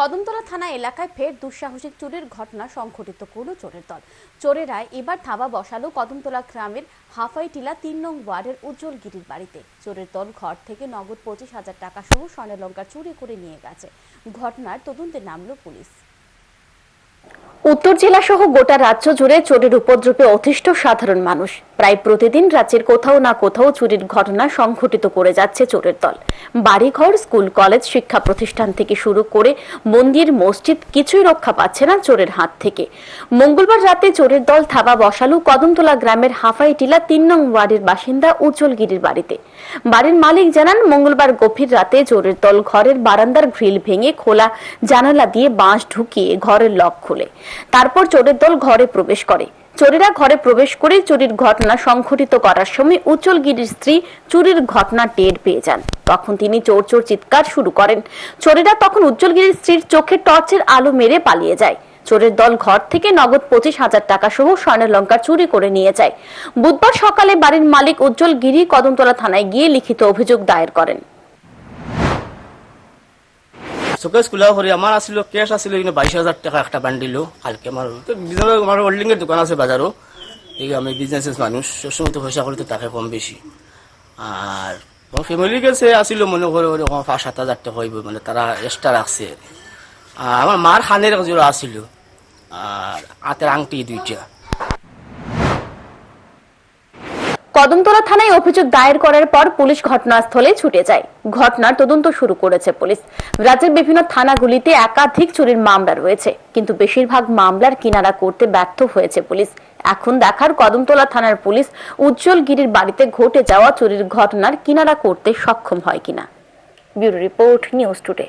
কদমতলা থানা এলাকায় ফের দুঃসাহসিক চুরির ঘটনা সংঘটিত করল চোরের দল। চোরেরা এবার থাবা বসালো কদমতলা গ্রামের হাফাইটিলা তিন নং ওয়ার্ডের উজ্জ্বল গিরির বাড়িতে। চোরের দল ঘর থেকে নগদ পঁচিশ হাজার টাকা সহ স্বর্ণলঙ্কার চুরি করে নিয়ে গেছে। ঘটনার তদন্তে নামলো পুলিশ। উত্তর জেলা সহ গোটা রাজ্য জুড়ে চোরের উপদ্রবে অতিষ্ঠ সাধারণ মানুষ। প্রায় প্রতিদিন রাজ্যের কোথাও না কোথাও চুরির ঘটনা সংঘটিত করে যাচ্ছে চোরের দল। বাড়িঘর, স্কুল, কলেজ, শিক্ষা প্রতিষ্ঠান থেকে শুরু করে মন্দির, মসজিদ কিছুই রক্ষা পাচ্ছে না চোরের হাত থেকে। মঙ্গলবার রাতে চোরের দল থাবা বসালু কদমতলা গ্রামের হাফাই টিলা তিন নং ওয়ার্ডের বাসিন্দা উজ্জ্বল গিরির বাড়িতে। বাড়ির মালিক জানান, মঙ্গলবার গভীর রাতে চোরের দল ঘরের বারান্দার গ্রিল ভেঙে খোলা জানালা দিয়ে বাঁশ ঢুকিয়ে ঘরের লক খুলে। তারপর চোরের দল ঘরে প্রবেশ করে। চোরেরা ঘরে প্রবেশ করে চুরির ঘটনা সংঘটিত করার সময় উজ্জ্বল গিরির স্ত্রী চুরির ঘটনা টের পেয়ে যান। তখন তিনি চোর চোর চিৎকার শুরু করেন। চোরেরা তখন উজ্জ্বল গিরির স্ত্রীর চোখে টর্চের আলো মেরে পালিয়ে যায়। চোরের দল ঘর থেকে নগদ পঁচিশ হাজার টাকা সহ স্বর্ণের লঙ্কা চুরি করে নিয়ে যায়। বুধবার সকালে বাড়ির মালিক উজ্জ্বল গিরি কদমতলা থানায় গিয়ে লিখিত অভিযোগ দায়ের করেন। চোখে স্কুলে করি আমার আসিল ক্যাশ আসিল কিন্তু বাইশ হাজার টাকা একটা বান্ডিল কালকে আমার আমার হোল্ডিং দোকান আছে বাজারও এই আমি বিজনেস মানুষ সবসময় তো পয়সা করি তো তাকে কম বেশি আর ফ্যামিলি গেছে আসিল মনে করে ওরকম পাঁচ, সাত হাজার টাকা হইব মানে তারা এক্সট্রা রাখছে আমার মার খানের জোড়া আসিল আর হাতের আংটি দুইটা। কদমতলা থানায় অভিযোগ দায়ের করার পর পুলিশ ঘটনাস্থলে ছুটে যায়। ঘটনার তদন্ত শুরু করেছে পুলিশ। রাজ্যের বিভিন্ন থানাগুলিতে একাধিক চুরির মামলা রয়েছে, কিন্তু বেশিরভাগ মামলার কিনারা করতে ব্যর্থ হয়েছে পুলিশ। এখন দেখার কদমতলা থানার পুলিশ উজ্জ্বল গিরির বাড়িতে ঘটে যাওয়া চুরির ঘটনার কিনারা করতে সক্ষম হয় কিনা। Bureau report news today.